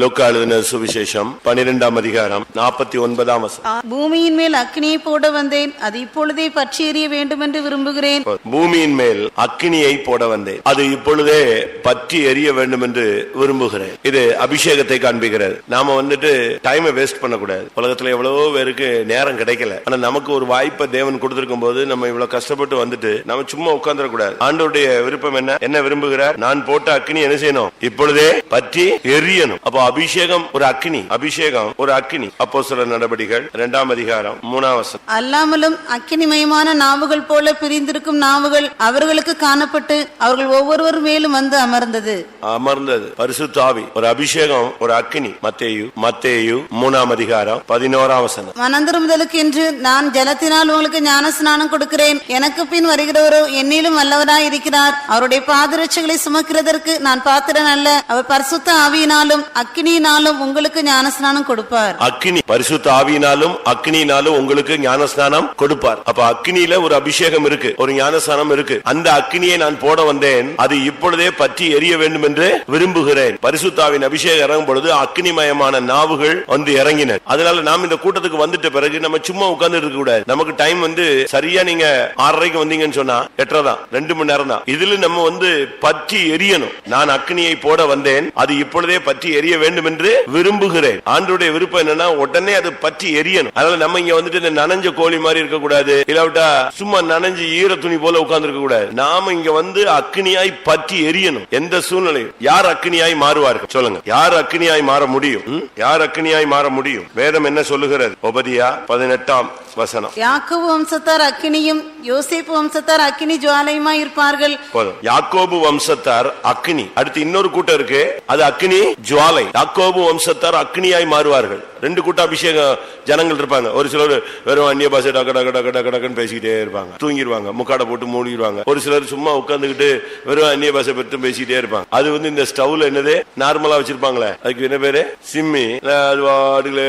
லூக்கா எழுதின சுவிசேஷம் பனிரெண்டாம் அதிகாரம் நாற்பத்தி ஒன்பதாம் பூமியின் மேல் அக்கினியை போட வந்தேன். அது இப்பொழுதே பற்றி எறிய வேண்டும் என்று விரும்புகிறேன் பூமியின் மேல் அக்கினியை போட வந்தேன். அது இப்பொழுதே பற்றி எரிய வேண்டும் என்று விரும்புகிறேன். இது அபிஷேகத்தை காண்பிக்கிறது. நாம வந்துட்டு டைமை வேஸ்ட் பண்ணக்கூடாது. உலகத்துல எவ்வளவோ பேருக்கு நேரம் கிடைக்கல. ஆனா நமக்கு ஒரு வாய்ப்பை தேவன் கொடுத்திருக்கும் போது நம்ம இவ்வளவு கஷ்டப்பட்டு வந்துட்டு நம்ம சும்மா உட்கார்ந்துடக்கூடாது. ஆண்டவருடைய விருப்பம் என்ன? என்ன விரும்புகிறார்? நான் போட்ட அக்கினி என்ன செய்யணும்? இப்பொழுதே பற்றி எரியணும் அப்போ அபிஷேகம் ஒரு அக்கினி அபிஷேகம் ஒரு அக்கினி அப்போ சில நடவடிக்கைகள் இரண்டாம் அதிகாரம் மூணாம் வசனம். அல்லாமலும் அக்கினிமயமான நாவுகள் போல பிரிந்திருக்கும் நாவுகள் அவர்களுக்கு காணப்பட்டு அவர்கள் ஒவ்வொருவர் மேலும் வந்து அமர்ந்தது. அமர்ந்தது. பரிசுத்தாவி. ஒரு அபிஷேகம் ஒரு அக்கினி மத்தேயு மத்தேயு மூணாம் அதிகாரம் பதினோராம் வசனம். மனந்திருமுதலுக்கு என்று நான் ஜலத்தினால் உங்களுக்கு ஞான ஸ்நானம் கொடுக்கிறேன். எனக்கு பின் வருகிறவரோ என்னிலும் வல்லவராய் இருக்கிறார் அவருடைய பாதரட்சைகளை சுமக்கிறதற்கு நான் பாத்திரன் அல்ல அவர் பரிசுத்த ஆவியினாலும் அக்னியினாலும் உங்களுக்கு ஞானஸ்நானம் கொடுப்பார். அக்னி பரிசுத்த ஆவியினாலும் அக்னியினாலும் உங்களுக்கு ஞானஸ்நானம் கொடுப்பார். அப்ப அக்னியில ஒரு அபிஷேகம் இருக்கு ஒரு ஞானஸ்நானம் இருக்கு. அந்த அக்னியை நான் போட வந்தேன் அது இப்பொழுதே பற்றி எரிய வேண்டும் என்று விரும்புகிறேன். பரிசுத்தாவின் அபிஷேகம் இறங்கும் பொழுது அக்னிமயமான நாவுகள் வந்து இறங்கின. அதனால நாம் இந்த கூட்டத்துக்கு வந்துட்ட பிறகு நம்ம சும்மா உட்கார்ந்து இருக்க கூடாது. நமக்கு டைம் வந்து சரியா நீங்க ஆறரைக்கு வந்தீங்கன்னு சொன்னா எட்டரை தான் ரெண்டு மணி நேரம் தான். இதுல நம்ம வந்து பற்றி எரியணும். நான் அக்னியை போட வந்தேன் அது இப்பொழுதே பற்றி எரிய வேண்டும் என்று விரும்புகிறேன். ஆண்டருடைய விருப்பம் என்னன்னா உடனே அது பற்றி எரியணும். அதனால நம்ம இங்க வந்துட்டு இந்த நனைஞ்ச கோழி மாதிரி இருக்க கூடாது இல்லாவிட்டா சும்மா நனைஞ்சு ஈர துணி போல உட்கார்ந்து இருக்க கூடாது நாம இங்க வந்து அக்னியாய் பற்றி எரியணும். எந்த சூழ்நிலையும். யார் அக்னியாய் மாறுவார்கள்? சொல்லுங்க. யார் அக்னியாய் மாற முடியும்? யார் அக்னியாய் மாற முடியும்? வேதம் என்ன சொல்லுகிறது? உபதியா பதினெட்டாம் வசனம். யாக்கோபு வம்சத்தார் அக்கினியும் யோசேப்பு வம்சத்தார் அக்கினி ஜுவாலையுமா இருப்பார்கள். போதும். யாக்கோபு வம்சத்தார் அக்னி அடுத்து இன்னொரு கூட்டம் இருக்கு. அது அக்னி ஜுவாலை. யாக்கோபு வம்சத்தார் அக்னியாய் மாறுவார்கள். ரெண்டு கூட்டம் அபிஷேகம் ஜனங்கள் இருப்பாங்க. ஒரு சிலர் வெறும் அந்நிய பாஷை டக்கு டக்கு டக்கு டக்கு டக்குன்னு பேசிக்கிட்டே இருப்பாங்க. தூங்கிடுவாங்க முக்காடை போட்டு மூடிடுவாங்க ஒரு சிலர் சும்மா உட்கார்ந்துகிட்டு வெறும் அந்நிய பாஷை பற்றி பேசிக்கிட்டே இருப்பாங்க. அது வந்து இந்த ஸ்டவ்ல என்னது? நார்மலா வச்சிருப்பாங்களே. அதுக்கு என்ன பேரு? சிம்மி. அது வாடுகளே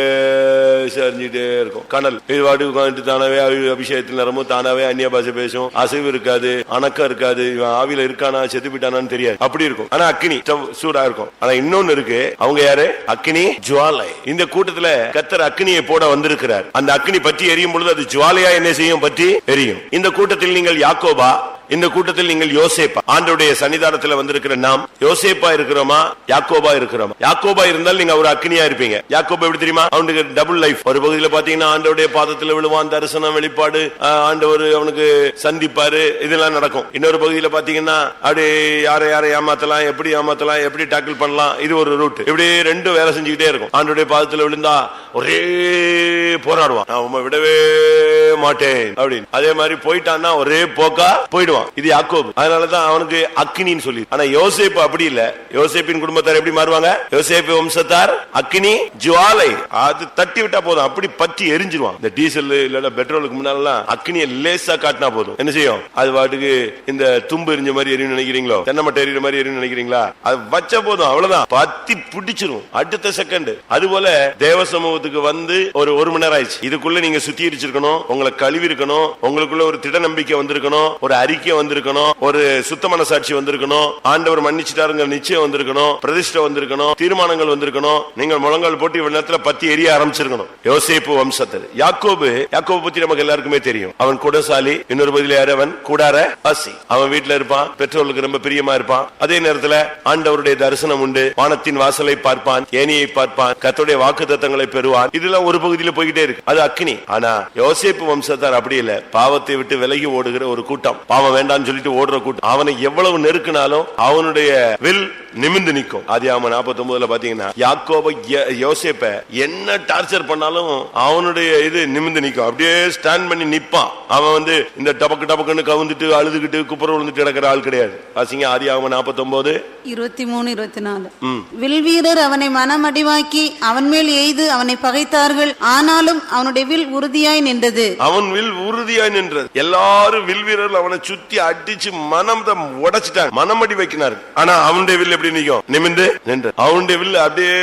சரிஞ்சுட்டே இருக்கும். கனல். இது வாட்டுக்கு உட்காந்துட்டு தானாவே அபிஷேகத்தில் நிறமும் தானாவே அந்நிய பாஷை பேசும். அசைவு இருக்காது அணக்கம் இருக்காது. இவன் ஆவியில இருக்கானா செத்து போயிட்டானான்னு தெரியாது. அப்படி இருக்கும். ஆனா அக்னி சூடா இருக்கும். ஆனா இன்னொன்னு இருக்கு. அவங்க யாரு? அக்னி ஜுவாலை. இந்த கூட்டத்துல கத்தர் அக்னியை போட வந்திருக்கிறார். அந்த அக்னி பற்றி எரியும் பொழுது அது ஜுவாலையா என்ன செய்யும்? பற்றி எரியும். இந்த கூட்டத்தில் நீங்கள் யாக்கோபா இந்த கூட்டத்தில் நீங்கள் யோசேப்பா ஆண்டோடைய சன்னிதானத்துல வந்திருக்கிற நாம் யோசேப்பா இருக்கிறோமா யாக்கோபா இருக்கிறோமா? யாக்கோபா இருந்தால் நீங்க ஒரு அக்னியா இருப்பீங்க. யாக்கோபா எப்படி தெரியுமா? அவனுக்கு டபுள் லைஃப் ஒரு பகுதியில் பாத்தீங்கன்னா ஆண்டோடைய பாதத்துல விழுவான் தரிசனம் வெளிப்பாடு ஆண்டவர் அவனுக்கு சந்திப்பாரு இதெல்லாம் நடக்கும். இன்னொரு பகுதியில் பாத்தீங்கன்னா அப்படி யாரை யாரை ஏமாத்தலாம் எப்படி ஏமாத்தலாம் எப்படி டாக்கிள் பண்ணலாம் இது ஒரு ரூட் இப்படி ரெண்டும் வேலை செஞ்சுக்கிட்டே இருக்கும். ஆண்டோடைய பாதத்துல விழுந்தா ஒரே போராடுவான். நான் உண்மை விடவே மாட்டேன் அப்படின்னு. அதே மாதிரி போயிட்டான்னா ஒரே போக்கா போயிடுவான். இது யாக்கோபு. அதனாலதான் அவனுக்கு அக்கினின்னு சொல்லி. ஆனா யோசேப்பு அப்படி இல்ல. யோசேப்பின் குடும்பத்தார் எப்படி மாறுவாங்க? யோசேப்பு வம்சத்தார் அக்கினி ஜுவாலை. அது தட்டி விட்டா போதும். அப்படி பற்றி எரிஞ்சிருவான். இந்த டீசல் இல்ல பெட்ரோலுக்கு முன்னாலாம் அக்னியை லேசா காட்டினா போதும். என்ன செய்யும்? அது பாட்டுக்கு இந்த தும்பு எரிஞ்ச மாதிரி எரியும் நினைக்கிறீங்களோ? தென்னமட்டை எரியுற மாதிரி எரியும் நினைக்கிறீங்களா? அது வச்ச போதும். அவ்வளவுதான். பத்தி பிடிச்சிரும். அடுத்த செகண்ட் அது போல தேவ சமூகத்துக்கு வந்து ஒரு ஒரு மணி நேரம் ஆயிடுச்சு. இதுக்குள்ள நீங்க சுத்திகரிச்சிருக்கணும். உங்களை கழுவி இருக்கணும் உங்களுக்குள்ள ஒரு திட நம்பிக்கை வந்திருக்கணும். ஒரு அறிக்கை வந்திருக்கணும். ஒரு சுத்த மனசாட்சி வந்திருக்கணும். ஆண்டவர் மன்னிச்சிட்டாருங்க நிச்சயம் வந்திருக்கணும். பிரதிஷ்ட வந்திருக்கணும். தீர்மானங்கள் வந்திருக்கணும். நீங்கள் முழங்கால் போட்டு இவ்வளவு நேரத்துல பத்தி எரிய ஆரம்பிச்சிருக்கணும். யோசிப்பு வம்சத்தில் யாக்கோபு யாக்கோபு பத்தி நமக்கு எல்லாருக்குமே தெரியும். அவன் குடசாலி இன்னொரு பதில யாரு அவன் கூடார பசி அவன் வீட்டுல இருப்பான். பெற்றோர்களுக்கு ரொம்ப பிரியமா இருப்பான். அதே நேரத்துல ஆண்டவருடைய தரிசனம் உண்டு. வானத்தின் வாசலை பார்ப்பான். ஏனியை பார்ப்பான். கத்தோடைய வாக்கு தத்தங்களை பெறுவான். இதெல்லாம் ஒரு பகுதியில போய்கிட்டே இருக்கு. அது அக்கினி ஆனா யோசேப்பு வம்சத்தார் அப்படி இல்ல. பாவத்தை விட்டு விலகி ஓடுகிற ஒரு கூட்டம். பாவம் வேண்டாம்னு சொல்லிட்டு ஓடுற கூட்டம். அவனை எவ்வளவு நெருக்கினாலும் அவனுடைய வில் நிமிந்து நிக்கும் ஆதி அவன் நாற்பத்தி ஒன்பதுல பாத்தீங்கன்னா யாக்கோப யோசேப்ப என்ன டார்ச்சர் பண்ணாலும் அவனுடைய இது நிமிந்து நிக்கும் அப்படியே ஸ்டாண்ட் பண்ணி நிப்பான் அவன் வந்து இந்த டபக்கு டபக்குன்னு கவுந்துட்டு அழுதுகிட்டு குப்புற விழுந்துட்டு கிடக்கிற ஆள் கிடையாது. வாசிங்க ஆதி அவன் நாற்பத்தி ஒன்பது இருபத்தி மூணு இருபத்தி நாலு வில்வீரர் அவனை மனமடிவாக்கி அவன் மேல் எய்து அவனை பகைத்தார்கள். ஆனாலும் அவனுடைய வில் உறுதியாய் நின்றது. அவன் வில் உறுதியாய் நின்றது. எல்லாரும் வில் வீரர்கள் அவனை சுத்தி அடிச்சு மனம் உடைச்சிட்டாங்க. மனமடி வைக்கினார் ஆனா அவனுடைய வில் எப்படி நிற்கும் நிமிந்து நின்று. அவனுடைய வில் அப்படியே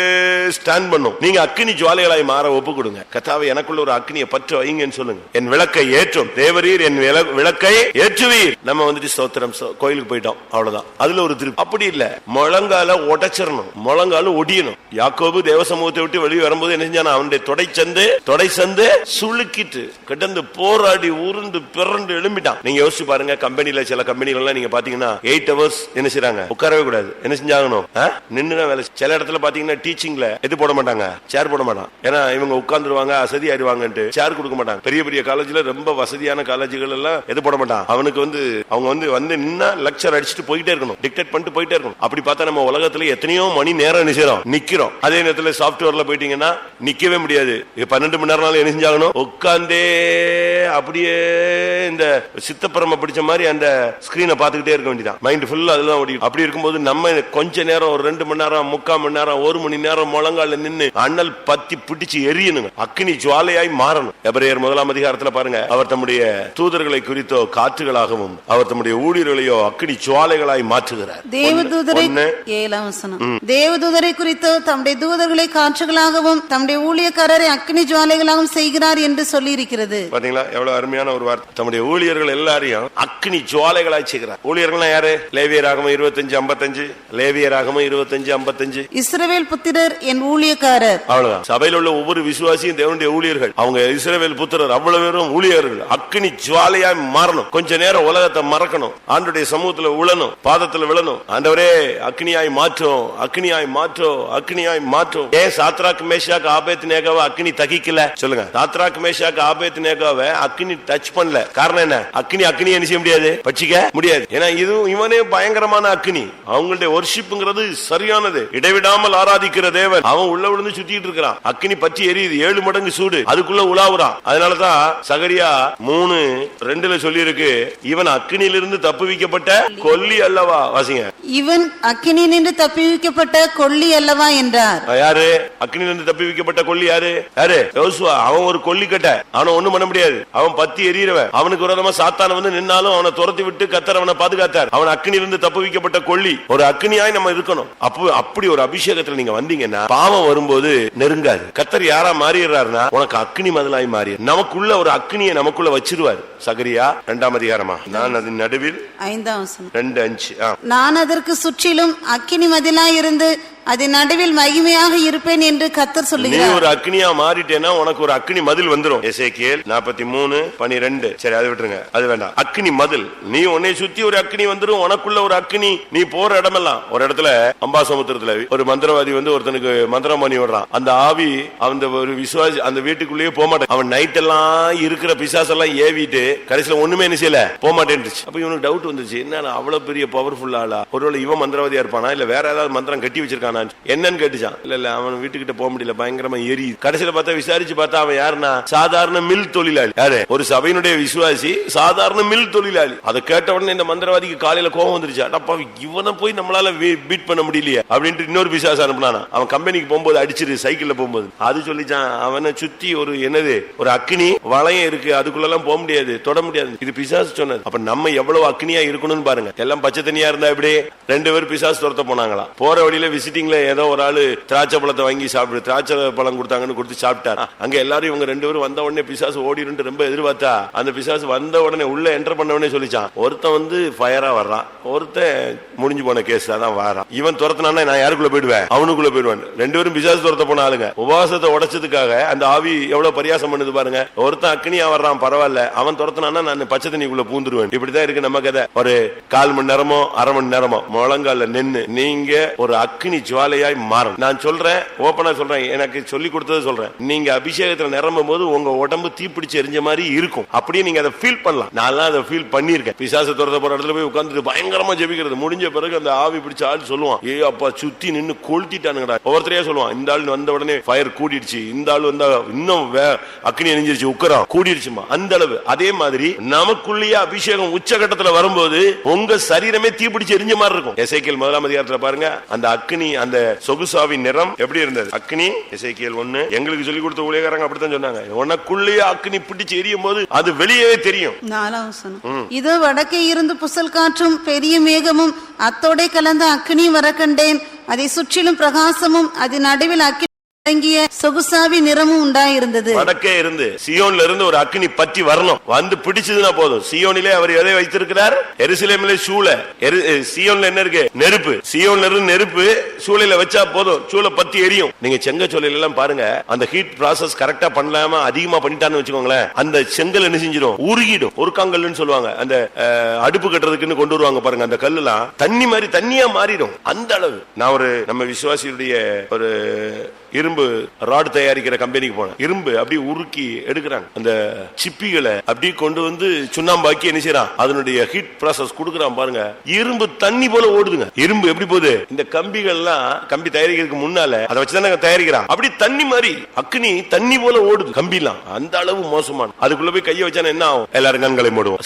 ஸ்டாண்ட் பண்ணும். நீங்க அக்னி ஜுவாலைகளாய் மாற ஒப்பு கொடுங்க கத்தாவை எனக்குள்ள ஒரு அக்னியை பற்ற வைங்கன்னு சொல்லுங்க. என் விளக்கை ஏற்றும். தேவரீர் என் விளக்கை ஏற்றுவீர். நம்ம வந்துட்டு சோத்திரம் கோயிலுக்கு போயிட்டோம். அவ்வளவுதான். அதுல ஒரு திருப்பி அப்படி இல்ல. முழங்கால உடைச்சிடணும். முழங்கால ஒடியணும். யாக்கோபு தேவ சமூகத்தை விட்டு வெளியே வரும்போது என்ன செஞ்சானா? அவனுடைய தொடை சந்து தொடை சந்து சுளுக்கிட்டு கிடந்து போராடி உருண்டு பிறண்டு எழும்பிட்டான். நீங்க யோசிச்சு பாருங்க. கம்பெனில சில கம்பெனிகள் நீங்க பாத்தீங்கன்னா எயிட் ஹவர்ஸ் என்ன செய்யறாங்க உட்காரவே கூடாது. என்ன செஞ்சாகணும் நின்று வேலை சில இடத்துல பாத்தீங்கன்னா டீச்சிங்ல எது போட மாட்டாங்க? சேர் போட மாட்டான். ஏன்னா இவங்க உட்கார்ந்துருவாங்க அசதி ஆயிடுவாங்கன்ட்டு சேர் கொடுக்க மாட்டாங்க. பெரிய பெரிய காலேஜ்ல ரொம்ப வசதியான காலேஜுகள் எல்லாம் எது போட மாட்டான்? அவனுக்கு வந்து அவங்க வந்து வந்து நின்னா லெக்சர் அடிச்சுட்டு போயிட்டே இருக்கணும். டிக்டேட் பண்ணிட்டு போயிட்டே இருக்கணும். அப்படி பார்த்தா நம்ம உலகத்துல எத்தனையோ மணி நேரம் நிச்சயம் நிக்கிறோம். அதே நேரத்துல சாப்ட்வேர்ல போயிட்டீங்கன்னா நிக்கவே முடியாது. பன்னெண்டு மணி நேரம் என்ன செஞ்சாகணும் உட்காந்தே அப்படியே இந்த சித்தப்பரம பிடிச்ச மாதிரி அந்த ஸ்கிரீனை பார்த்துக்கிட்டே இருக்க வேண்டியதான் மைண்ட் ஃபுல்லா அதெல்லாம் ஓடி அப்படி இருக்கும்போது நம்ம கொஞ்ச நேரம் ஒரு ரெண்டு மணி நேரம் முக்கால் மணி நேரம் ஒரு மணி நேரம் முழங்கால நின்னு அண்ணல் பத்தி பிடிச்சு எரியணுங்க. அக்கினி ஜுவாலையாய் மாறணும். எபிரேயர் முதலாம் அதிகாரத்துல பாருங்க. அவர் தம்முடைய தூதர்களை குறித்தோ காற்றுகளாகவும் அவர் தம்முடைய ஊழியர்களையோ அக்கினி ஜுவாலைகளாய் மாற்றுகிறார். தேவதூதரை. ஏழாம் தேவதூதரை குறித்து தம்முடைய தூதர்களை காற்றுகளாகவும் தம்முடைய ஊழியக்காரரை அக்னி ஜுவாலைகளாகவும் செய்கிறார் என்று சொல்லி இருக்கிறது பாத்தீங்களா? எவ்வளவு அருமையான ஒரு வார்த்தை. தம்முடைய ஊழியர்கள் எல்லாரையும் அக்னி ஜுவாலைகளாய் செய்கிறார். ஊழியர்கள்லாம் யாரு? லேவியராகமம் இருபத்தஞ்சு ஐம்பத்தஞ்சு. லேவியராகமம் இருபத்தஞ்சு ஐம்பத்தஞ்சு. இஸ்ரவேல் புத்திரர் என் ஊழியக்காரர். அவ்வளவுதான். சபையில் உள்ள ஒவ்வொரு விசுவாசியும் தேவனுடைய ஊழியர்கள். அவங்க இஸ்ரவேல் புத்திரர் அவ்வளவு பேரும் ஊழியர்கள். அக்னி ஜுவாலையா மாறணும். கொஞ்ச நேரம் உலகத்தை மறக்கணும். ஆண்டுடைய சமூகத்துல உழணும். பாதத்துல விழணும். ஆண்டவரே அக்னியாய் மாற்றும். அக்னியாய் மாற்றும். அக்னியாய் மாற்றும். ஏன் சாத்ராக் மேஷாக் ஆபேத் நேகாவை அக்னி தகிக்கல? சொல்லுங்க. சாத்ராக் மேஷாக் ஆபேத் நேகாவை அக்னி டச் பண்ணல. காரணம் என்ன? அக்னி அக்னி என்ன செய்ய முடியாது? பச்சிக்க முடியாது. ஏன்னா இதுவும் இவனே பயங்கரமான அக்னி. அவங்களுடைய ஒர்ஷிப்ங்கிறது சரியானது. இடைவிடாமல் ஆராதிக்கிற தேவன். அவன் உள்ள விழுந்து சுத்திட்டு இருக்கிறான். அக்னி பற்றி எரியுது. ஏழு மடங்கு சூடு. அதுக்குள்ள உலாவுறான் அதனாலதான் சகரியா மூணு ரெண்டுல சொல்லி இருக்கு இவன் அக்னியிலிருந்து தப்புவிக்கப்பட்ட கொல்லி அல்லவா? வாசிங்க. இவன் நின்று தப்பிவிக்கப்பட்ட கொள்ளி அல்லவா? என்றார். யாரு? அக்னியிலிருந்து தப்புவிக்கப்பட்ட கொல்லி யாரு? யாரு? யோசுவா. அவன் ஒரு கொல்லிக்கட்டை. அவனை ஒண்ணும் பண்ண முடியாது. அவன் பத்தி எரியறவன். அவனுக்கு விரோதமா சாத்தான வந்து நின்னாலும் அவனை துரத்தி விட்டு கத்தர் அவனை பாதுகாத்தார். அவன் அக்னியிலிருந்து தப்புவிக்கப்பட்ட கொல்லி. ஒரு அக்னியாய் நம்ம இருக்கணும். அப்போ அப்படி ஒரு அபிஷேகத்துல நீங்க வந்தீங்கன்னா பாவம் வரும்போது நெருங்காது. கத்தர் யாரா மாறிடுறாருன்னா உனக்கு அக்னி மதிலாய் மாறி. நமக்குள்ள ஒரு அக்னியை நமக்குள்ள வச்சிருவாரு. சகரியா இரண்டாம் அதிகாரமா? நான் அதன் நடுவில் ஐந்தாம் ரெண்டு அஞ்சு. நான் அதற்கு சுற்றிலும் அக்கினி மதிலாய் இருந்து அதன் நடுவில் மகிமையாக இருப்பேன் என்று கத்தர் நீ சொல்லுகிறார். ஒரு அக்னியா மாறிட்டேன்னா உனக்கு ஒரு அக்னி மதில் வந்துரும். எசேக்கியேல் நாற்பத்தி மூணு பனிரெண்டு. சரி அதை விட்டுருங்க. அது வேண்டாம். அக்னி மதில். நீ உன்னை சுத்தி ஒரு அக்னி வந்துரும். உனக்குள்ள ஒரு அக்னி. நீ போற இடமெல்லாம். ஒரு இடத்துல அம்பாசமுத்திரத்துல ஒரு மந்திரவாதி வந்து ஒருத்தனுக்கு மந்திரம் பண்ணி விடுறான். அந்த ஆவி அந்த ஒரு விசுவாசி அந்த வீட்டுக்குள்ளேயே போக மாட்டான். அவன் நைட் எல்லாம் இருக்கிற பிசாசெல்லாம் ஏவிட்டு கடைசியில ஒண்ணுமே என்ன செய்யல? போக மாட்டேன்னுச்சு அப்ப இவனுக்கு டவுட் வந்துச்சு என்ன அவ்வளவு பெரிய பவர்ஃபுல் ஆளா? ஒருவேளை இவன் மந்திரவாதியா இருப்பானா? இல்ல வேற ஏதாவது மந்திரம் கட்டி வச்சிருக்கானா? என்னன்னு கேட்டுச்சான். இல்ல இல்ல அவன் வீட்டுக்கிட்ட போக முடியல. பயங்கரமா எரி கடைசியில பார்த்தா விசாரிச்சு பார்த்தா அவன் யாருன்னா சாதாரண மில் தொழிலாளி. யாரு? ஒரு சபையினுடைய விசுவாசி சாதாரண மில் தொழிலாளி. அதை கேட்ட உடனே இந்த மந்திரவாதிக்கு காலையில கோபம் வந்துருச்சா. இவனை போய் நம்மளால பீட் பண்ண முடியலையே அப்படின்ட்டு இன்னொரு பிசாசு அனுப்பினானா. அவன் கம்பெனிக்கு போகும்போது அடிச்சிரு சைக்கிள்ல போகும்போது. அது சொல்லிச்சான் அவனை சுத்தி ஒரு என்னது ஒரு அக்னி வளையம் இருக்கு. அதுக்குள்ள எல்லாம் போக முடியாது தொட முடியாது. இது பிசாசு சொன்னது. அப்ப நம்ம எவ்வளவு அக்னியா இருக்கணும்னு பாருங்க. எல்லாம் பச்சை தனியா இருந்தா எப்படி? ரெண்டு பேரும் பிசாசு துரத்த போனாங்களா போற வழியில விசிட்டிங்ல ஏதோ ஒரு ஆளு திராட்சை பழத்தை வாங்கி சாப்பிடு திராட்சை பழம் கொடுத்தாங்கன்னு கொடுத்து சாப்பிட்டார். அங்க எல்லாரும் இவங்க ரெண்டு பேரும் வந்த உடனே பிசாசு ஓடிடுன்னு ரொம்ப எதிர்பார்த்தா. அந்த பிசாசு வந்த உடனே உள்ள என்டர் பண்ண உடனே சொல்லிச்சான் ஒருத்தன் வந்து ஃபயரா வர்றான். ஒருத்தன் முடிஞ்சு போன கேஸ் தான் வாரான். இவன் துரத்தினான்னா நான் யாருக்குள்ள போயிடுவேன்? அவனுக்குள்ள போயிடுவேன். ரெண்டு பேரும் பிசாசு துரத்த போன ஆளுங்க. உபவாசத்தை உடைச்சதுக்காக அந்த ஆவி எவ்வளவு பரியாசம் பண்ணுது பாருங்க. ஒருத்தன் அக்னியா வர்றான் பரவாயில்ல. அவன் துரத்தினான்னா நான் பச்சை தண்ணிக்குள்ள பூந்துருவேன். இப்படிதான் இருக்கு நம்ம கதை. ஒரு கால் மணி நேரமோ அரை மணி நேரமோ முழங்கால நின்னு நீங்க ஒரு அக்னி ஜுவாலையாய் மாறும் நான் சொல்றேன் ஓப்பனா சொல்றேன் எனக்கு சொல்லி கொடுத்தது சொல்றேன். நீங்க அபிஷேகத்துல நிரம்பும் போது உங்க உடம்பு தீப்பிடிச்சு எரிஞ்ச மாதிரி இருக்கும். அப்படியே நீங்க அதை ஃபீல் பண்ணலாம். நான் அதை ஃபீல் பண்ணியிருக்கேன். பிசாச துரத்த போற இடத்துல போய் உட்கார்ந்துட்டு பயங்கரமா ஜெபிக்கிறது. முடிஞ்ச பிறகு அந்த ஆவி பிடிச்ச ஆள் சொல்லுவான் ஏ அப்பா சுத்தி நின்னு கொளுத்திட்டானுங்கடா. ஒவ்வொருத்தரையா சொல்லுவான் இந்த ஆள் வந்த உடனே ஃபயர் கூடிடுச்சு. இந்த ஆள் வந்தா இன்னும் வே- அக்னி எரிஞ்சிருச்சு. உக்கரம் கூடிடுச்சுமா. அந்த அளவு. அதே மாதிரி நமக்குள்ளேயே அபிஷேகம் உச்சகட்டத்துல வரும்போது உங்க சரீரமே தீப்பிடிச்சு எரிஞ்ச மாதிரி இருக்கும். எசைக்கல் முதலாம் அதிகாரத்துல பாருங்க அந்த அக்னி அந்த சொகுசாவின் நிறம் எப்படி இருந்தது? அக்னி இசைக்கியல் ஒண்ணு எங்களுக்கு சொல்லி கொடுத்த ஊழியக்காரங்க அப்படித்தான் சொன்னாங்க. உனக்குள்ளேயே அக்னி பிடிச்சு எரியும் போது அது வெளியே தெரியும். இதோ வடக்கே இருந்து புசல் காற்றும் பெரிய மேகமும் அத்தோடே கலந்த அக்னியும் வர கண்டேன். அதை சுற்றிலும் பிரகாசமும் அதன் நடுவில் அக்கினி அடங்கிய சொகுசாவி நிறமும் உண்டாயிருந்தது. வடக்கே இருந்து சியோன்ல இருந்து ஒரு அக்னி பற்றி வரணும். வந்து பிடிச்சதுன்னா போதும். சியோனிலே அவர் எதை வைத்திருக்கிறார்? எருசலேமிலே சூளை. எரு- சியோன்ல என்ன இருக்கு? நெருப்பு. சியோன்ல இருந்து நெருப்பு சூளையில வச்சா போதும். சூளை பத்தி எரியும். நீங்க செங்க சூளையில எல்லாம் பாருங்க. அந்த ஹீட் ப்ராசஸ் கரெக்டா பண்ணலாம? அதிகமா பண்ணிட்டான்னு வச்சுக்கோங்களேன். அந்த செங்கல் என்ன செஞ்சிடும்? உருகிடும். உருக்காங்கல்னு சொல்லுவாங்க. அந்த அடுப்பு கட்டுறதுக்குன்னு கொண்டு வருவாங்க பாருங்க. அந்த கல்லுலாம் தண்ணி மாதிரி தண்ணியா மாறிடும். அந்த அளவு. நான் ஒரு நம்ம விசுவாசியுடைய ஒரு இரும்பு ராடு தயாரிக்கிற கம்பெனிக்கு போனேன். இரும்பு அப்படியே உருக்கி எடுக்கிறாங்க. அந்த சிப்பிகளை அப்படியே கொண்டு வந்து சுண்ணாம்பாக்கி என்ன செய்யறான் அதனுடைய ஹீட் ப்ராசஸ் கொடுக்கறான் பாருங்க. இரும்பு தண்ணி போல ஓடுதுங்க. இரும்பு எப்படி போகுது? இந்த கம்பிகள்லாம் கம்பி தயாரிக்கிறதுக்கு முன்னால அதை வச்சுதானே தயாரிக்கிறான். அப்படி தண்ணி மாதிரி அக்னி தண்ணி போல ஓடுது கம்பிலாம். அந்த அளவு மோசமான. அதுக்குள்ள போய் கையை வச்சானா என்ன ஆகும்? எல்லாரும் கண்களை மூடுவோம்.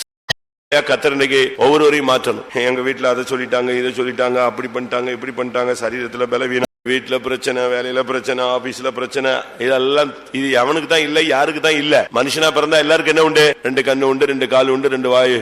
கத்திரண்டைக்கு ஒவ்வொருவரையும் மாற்றணும். எங்க வீட்டுல அதை சொல்லிட்டாங்க இதை சொல்லிட்டாங்க அப்படி பண்ணிட்டாங்க இப்படி பண்ணிட்டாங்க சரீரத்துல பலவீனம். வீட்டுல பிரச்சனை வேலையில பிரச்சனை ஆபீஸ்ல பிரச்சனை இதெல்லாம் இது அவனுக்கு தான் இல்ல யாருக்கு தான் இல்ல? மனுஷனா பிறந்தா எல்லாருக்கும் என்ன உண்டு? ரெண்டு கண்ணு உண்டு ரெண்டு கால் உண்டு ரெண்டு வாயு.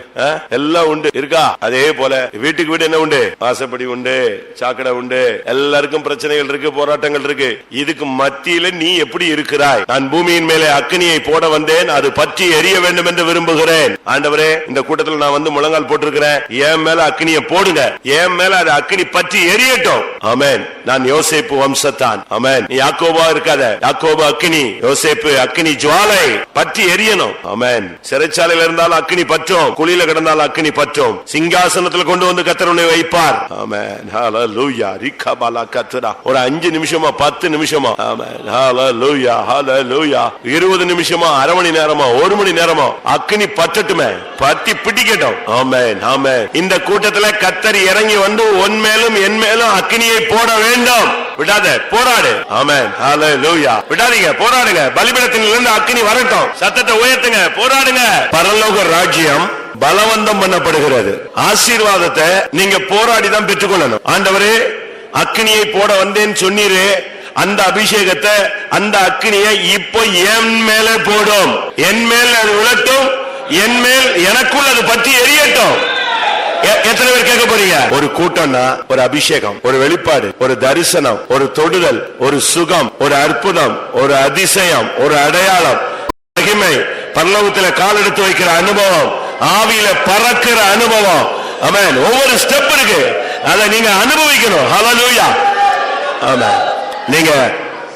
எல்லாம் உண்டு. இருக்கா? அதே போல வீட்டுக்கு வீடு என்ன உண்டு? வாசப்படி உண்டு சாக்கடை உண்டு. எல்லாருக்கும் பிரச்சனைகள் இருக்கு போராட்டங்கள் இருக்கு. இதுக்கு மத்தியில நீ எப்படி இருக்கிறாய்? நான் பூமியின் மேலே அக்னியை போட வந்தேன் அது பற்றி எரிய வேண்டும் என்று விரும்புகிறேன். ஆண்டவரே இந்த கூட்டத்தில் நான் வந்து முழங்கால் போட்டிருக்கிறேன். என் மேல அக்னியை போடுங்க. என் மேல அது அக்னி பற்றி எரியட்டும். ஆமேன். நான் யோசேப்பு வம்சத்தான். அமேன் யாக்கோபா இருக்காத. யாக்கோபு அக்னி யோசேப்பு அக்னி ஜுவாலை பற்றி எரியணும். அமேன் சிறைச்சாலையில இருந்தாலும் அக்னி பற்றும் குழியில கிடந்தாலும் அக்னி பற்றும். சிங்காசனத்துல கொண்டு வந்து கத்தரனை வைப்பார். ஆமென். ஹalleluya. ரிகபாலா கத்ரா ஒரு அஞ்சு நிமிஷமா பத்து நிமிஷமா. ஆமென். ஹalleluya ஹalleluya. இருபது நிமிஷமா அரை மணி நேரமா ஒரு மணி நேரமா அக்னி பற்றட்டுமே. பத்தி பிடிக்கட்டும். ஆமென். ஆமென். இந்த கூட்டத்துல கத்தர் இறங்கி வந்து உன் மேலும் என் மேலும் அக்னியை போட வேண்டும். விடாத போராடு. ஆமேன். ஹalleluya. விடாதீங்க போராடுங்க. பலிபீடத்திலிருந்து அக்னி வரட்டும். சத்தத்தை உயர்த்துங்க போராடுங்க. பரலோக ராஜ்யம் பலவந்தம் பண்ணப்படுகிறது. ஆசீர்வாதத்தை நீங்க போராடி தான் பெற்றுக்கொள்ளணும். ஆண்டவரே அக்னியை போட வந்தேன்னு சொன்னீரு. அந்த அபிஷேகத்தை அந்த அக்னியை இப்போ என் மேல போடும். என் மேல் அது விழட்டும் என் மேல் எனக்குள் அது பற்றி எரியட்டும். எத்தனை பேர் கேட்க போறீங்க? ஒரு கூட்டம்னா ஒரு அபிஷேகம் ஒரு வெளிப்பாடு ஒரு தரிசனம் ஒரு தொடுதல் ஒரு சுகம் ஒரு அற்புதம் ஒரு அதிசயம் ஒரு அடையாளம் மகிமை பரலோகத்துல கால் எடுத்து வைக்கிற அனுபவம் ஆவியில பறக்கிற அனுபவம். ஆமென் ஒவ்வொரு ஸ்டெப் இருக்கு. அதை நீங்க அனுபவிக்கணும். ஹலோ லூயா ஆமா நீங்க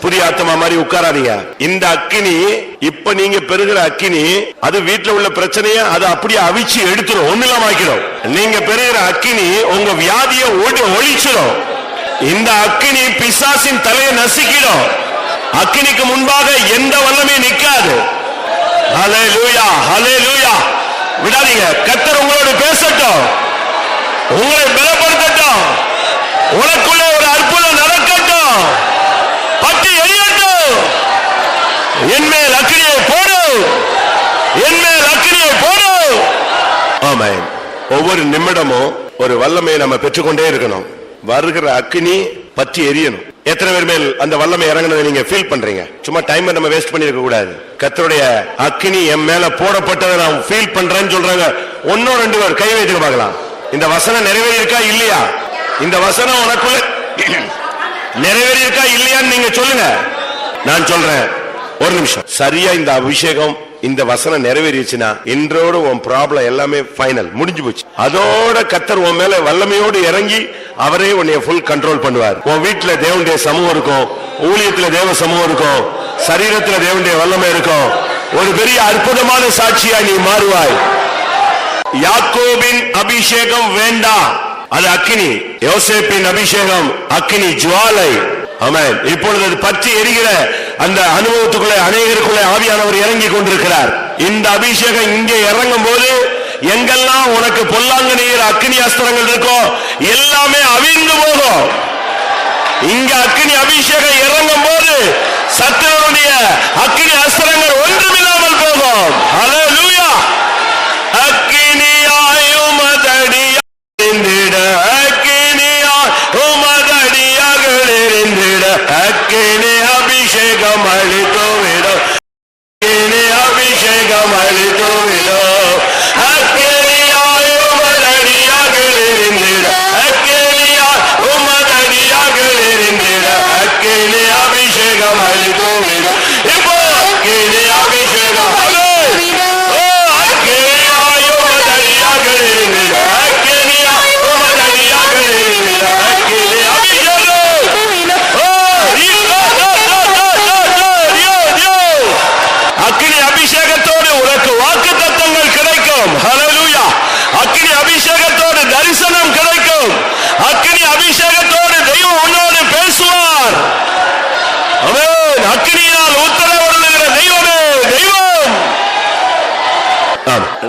புதிய ஆத்மா மாதிரி உட்காராதீங்க. இந்த அக்கினி இப்ப நீங்க பெறுகிற அக்கினி அது வீட்டுல உள்ள பிரச்சனைய அது அப்படியே அவிச்சு எடுத்துரும் ஒண்ணுலாம் ஆக்கிடும். நீங்க பெறுகிற அக்கினி உங்க வியாதியை ஒளி- ஒழிச்சிடும் இந்த அக்கினி பிசாசின் தலையை நசுக்கிடும். அக்கினிக்கு முன்பாக எந்த வல்லமே நிக்காது அலே லூயா விடாதீங்க கத்தர் உங்களோடு பேசட்டும். உங்களை பலப்படுத்தட்டும். உனக்குள்ளே ஒரு அற்புதம் நடக்கட்டும். பற்றி எரியட்டும் என் மேல் அக்கினியை போடு. என் மேல் அக்கினியை போடு. ஆமா ஒவ்வொரு நிமிடமும் ஒரு வல்லமையை நம்ம பெற்றுக்கொண்டே இருக்கணும். வருகிற அக்கினி பற்றி எரியணும். எத்தனை பேர் மேல் அந்த வல்லமை இறங்கினதை நீங்க ஃபீல் பண்றீங்க? சும்மா டைம் நம்ம வேஸ்ட் பண்ணிருக்க கூடாது. கத்தருடைய அக்கினி என் மேல போடப்பட்டதை நான் ஃபீல் பண்றேன்னு சொல்றாங்க. ஒன்னோ ரெண்டு பேர் கை வைத்துக்க பார்க்கலாம். இந்த வசனம் நிறைவேறியிருக்கா? இல்லையா? இந்த வசனம் உனக்குள்ள நிறைவேறியிருக்கா இல்லையான்னு நீங்க சொல்லுங்க. நான் சொல்றேன். ஒரு நிமிஷம். சரியா இந்த அபிஷேகம் இந்த வசனம் நிறைவேறிச்சுன்னா இன்றோட உன் ப்ராப்ளம் எல்லாமே ஃபைனல் முடிஞ்சு போச்சு. அதோட கத்தர் உன் மேல வல்லமையோடு இறங்கி அவரே உன்னைய ஃபுல் கண்ட்ரோல் பண்ணுவார். உன் வீட்டுல தேவனுடைய சமூகம் இருக்கும் ஊழியத்துல தேவ சமூகம் இருக்கும் சரீரத்துல தேவனுடைய வல்லமை இருக்கும். ஒரு பெரிய அற்புதமான சாட்சியா நீ மாறுவாய். யாக்கோபின் அபிஷேகம் வேண்டாம் அது அக்கினி. யோசேப்பின் அபிஷேகம் அக்கினி ஜுவாலை. ஆமென். இப்பொழுது அது பற்றி எரிகிற அந்த அனுபவத்துக்குள்ளே அநேகருக்குள்ளே ஆவியானவர் இறங்கி கொண்டிருக்கிறார். இந்த அபிஷேகம் இங்கே இறங்கும் போது எங்கெல்லாம் உனக்கு பொல்லாங்கு நீர் அஸ்திரங்கள் இருக்கோ எல்லாமே அவிழ்ந்து போகும். இங்க அக்னி அபிஷேகம் இறங்கும் போது சத்துருடைய அக்னி அஸ்திரங்கள் ஒன்றுமில்லாமல் போகும். எரிந்திட அக்கினியால் உமதடியார்கள் எரிந்திட அக்கினி அபிஷேகம் அழி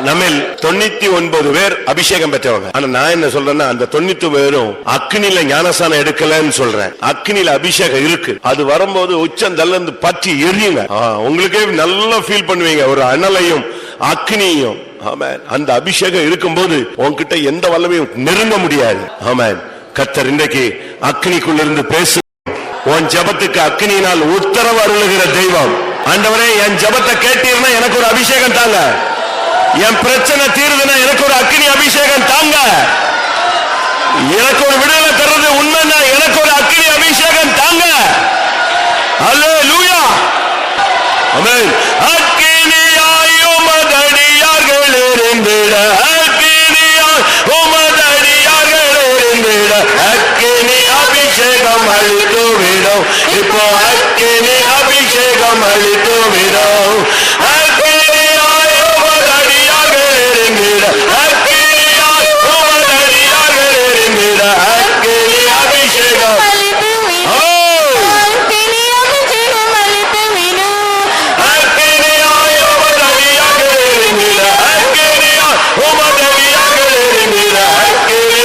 நம்மில் தொண்ணூத்தி ஒன்பது பேர் அபிஷேகம் பெற்றவங்க. ஆனா நான் என்ன சொல்றேன்னா அந்த தொண்ணூத்தி பேரும் அக்னில ஞானசானம் எடுக்கலன்னு சொல்றேன். அக்னில அபிஷேகம் இருக்கு. அது வரும்போது உச்சந்தல்ல இருந்து பற்றி எரியுங்க. உங்களுக்கே நல்லா ஃபீல் பண்ணுவீங்க. ஒரு அனலையும் அக்னியும். ஆமென். அந்த அபிஷேகம் இருக்கும்போது உன்கிட்ட எந்த வல்லமையும் நெருங்க முடியாது. ஆமென். கத்தர் இன்றைக்கு அக்னிக்குள்ளிருந்து பேசு. உன் ஜெபத்துக்கு அக்னியினால் உத்தரவு அருளுகிற தெய்வம். ஆண்டவரே என் ஜெபத்தை கேட்டீர்னா எனக்கு ஒரு அபிஷேகம் தாங்க. என் பிரச்சனை தீருதுன்னா எனக்கு ஒரு அக்னி அபிஷேகம் தாங்க. எனக்கு ஒரு விடுதலை தர்றது உண்மைன்னா எனக்கு ஒரு அக்னி அபிஷேகம் தாங்க. அல்லேலூயா ஆமென் அக்கினியாய் உமதடியார்கள் இருந்திட அக்கினியாய் உமதடியார்கள் இருந்திட அக்கினி அபிஷேகம் அளித்து விடும். இப்போ அக்கினி அபிஷேகம் அளித்து விடும் அக்கினியாய் உமதடியார்கள் இருந்திட அக்கினியாய் உமதடியார்கள் இருந்திட அக்கினி அபிஷேகம் ஓ அக்கினியாய் உமதடியார்கள் இருந்திட அக்கினியாய் உமதடியார்கள் இருந்திட அக்கினி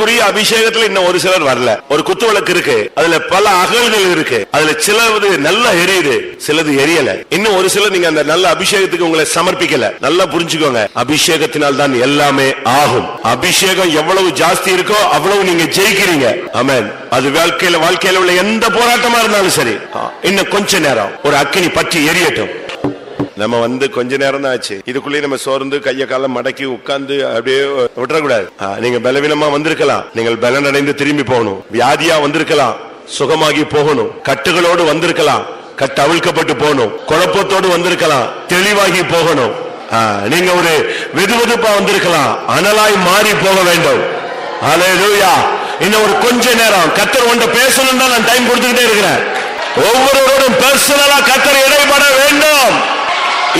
அதற்குரிய அபிஷேகத்துல இன்னும் ஒரு சிலர் வரல. ஒரு குத்து விளக்கு இருக்கு. அதுல பல அகல்கள் இருக்கு. அதுல சிலது நல்லா எரியுது. சிலது எரியல. இன்னும் ஒரு சிலர் நீங்க அந்த நல்ல அபிஷேகத்துக்கு உங்களை சமர்ப்பிக்கல. நல்லா புரிஞ்சுக்கோங்க. அபிஷேகத்தினால் தான் எல்லாமே ஆகும். அபிஷேகம் எவ்வளவு ஜாஸ்தி இருக்கோ அவ்வளவு நீங்க ஜெயிக்கிறீங்க. ஆமென். அது வாழ்க்கையில வாழ்க்கையில உள்ள எந்த போராட்டமா இருந்தாலும் சரி. இன்னும் கொஞ்ச நேரம். ஒரு அக்கினி பற்றி எரியட்டும். நம்ம வந்து கொஞ்ச நேரம் தான் ஆச்சு இதுக்குள்ளேயே நம்ம சோர்ந்து கைய கால மடக்கி உட்கார்ந்து அப்படியே விட்டுறக்கூடாது. நீங்க பலவீனமா வந்திருக்கலாம். நீங்கள் பலன் அடைந்து திரும்பி போகணும். வியாதியா வந்திருக்கலாம். சுகமாகி போகணும். கட்டுகளோடு வந்திருக்கலாம். கட்டு அவிழ்க்கப்பட்டு போகணும். குழப்பத்தோடு வந்திருக்கலாம். தெளிவாகி போகணும். நீங்க ஒரு வெதுவெதுப்பா வந்திருக்கலாம். அனலாய் மாறி போக வேண்டும். இன்னும் ஒரு கொஞ்ச நேரம். கத்தர் ஒன்றை பேசணும் தான் நான் டைம் கொடுத்துக்கிட்டே இருக்கிறேன். ஒவ்வொருவரோடும் பர்சனலா கத்தர்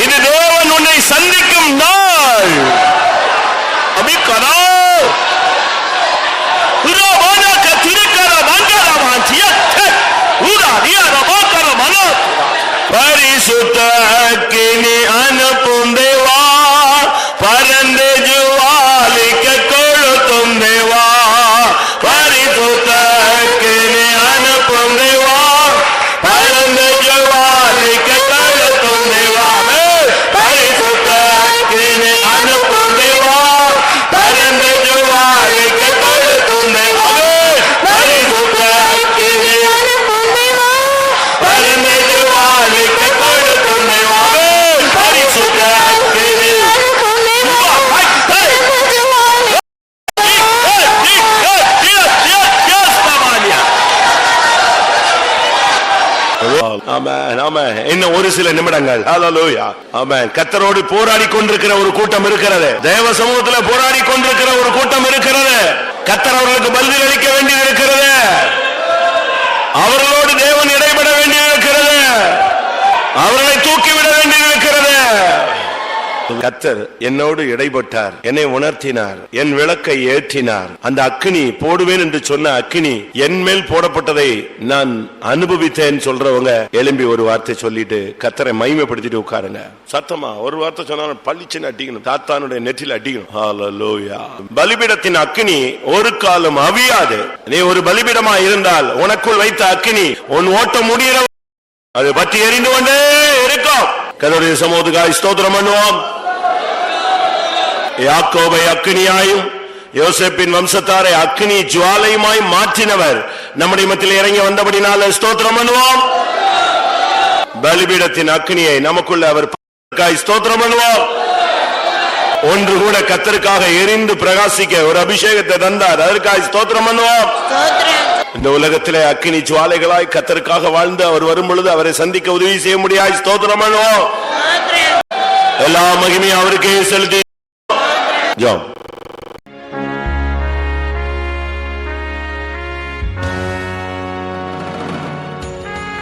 இது தேவன் உன்னை சந்திக்கும் நாள். அபிக்கரா உரோபானக பரிசுத்த அக்கினி அனுப்பும் தேவா. பரந்து ஜுவாலிக்க கொளுத்தும் தேவா பரிசுத்த அக்கினி அனுப்பும் தேவா பரந்து ஜுவாலிக்க கொளுத்தும் தேவா பரிசுத்த அக்கினி அனுப்பும் தேவா பரந்து ஜுவாலிக்க கொளுத்தும் தேவா பரிசுத்த அக்கினி பரந்து ஜுவாலிக்க கொளுத்தும் தேவா பரிசுத்த அக்கினி ஆமென், ஆமென். இன்னும் ஒரு சில நிமிடங்கள். கர்த்தரோடு போராடி கொண்டிருக்கிற ஒரு கூட்டம் இருக்கிறது. தேவ சமூகத்துல போராடி கொண்டிருக்கிற ஒரு கூட்டம் இருக்கிறது. கர்த்தர் அவர்களுக்கு பதில் அளிக்க வேண்டியது இருக்கிறது அவர்களோடு தேவன் இடைபட வேண்டியது இருக்கிறது அவர்களை தூக்கிவிட வேண்டியது இருக்கிறது கத்தர் என்னோடு இடைப்பட்டார் என்னை உணர்த்தினார் என் விளக்கை ஏற்றினார். அந்த அக்கினி போடுவேன் என்று சொன்ன அக்கினி என் மேல் போடப்பட்டதை நான் அனுபவித்தேன் சொல்றவங்க எழும்பி ஒரு வார்த்தை சொல்லிட்டு கத்தரை மைமைப்படுத்திட்டு உட்காருங்க. சத்தமா ஒரு வார்த்தை சொன்னா பளிச்சுன்னு அடிக்கணும். தாத்தானுடைய நெற்றில் அடிக்கணும். பலிபீடத்தின் அக்கினி ஒரு காலம் அவியாது. நீ ஒரு பலிபீடமா இருந்தால் உனக்குள் வைத்த அக்கினி உன் ஓட்ட முடியல அது பற்றி எரிந்து கொண்டே இருக்கும். கதருடைய சமூகத்துக்காய் ஸ்தோத்திரம் பண்ணுவோம். யாக்கோபை அக்கினியாயும் யோசேப்பின் வம்சத்தாரை அக்கினி ஜுவாலையுமாய் மாற்றினவர். நம்முடைய மத்தியில் இறங்கி வந்தபடினால ஸ்தோத்திரம் பண்ணுவோம். பலிபீடத்தின் அக்கினியை நமக்குள்ள அவர் ஸ்தோத்திரம் பண்ணுவோம். ஒன்று கூட கத்தருக்காக எரிந்து பிரகாசிக்க ஒரு அபிஷேகத்தை தந்தார். அதற்காக ஸ்தோத்திரம் பண்ணுவோம். இந்த உலகத்திலே அக்கினி ஜுவாலைகளாய் கத்தருக்காக வாழ்ந்து அவர் வரும் பொழுது அவரை சந்திக்க உதவி செய்ய முடியாது ஸ்தோத்திரம் பண்ணுவோம். எல்லா மகிமையும் அவருக்கே செலுத்தி يوم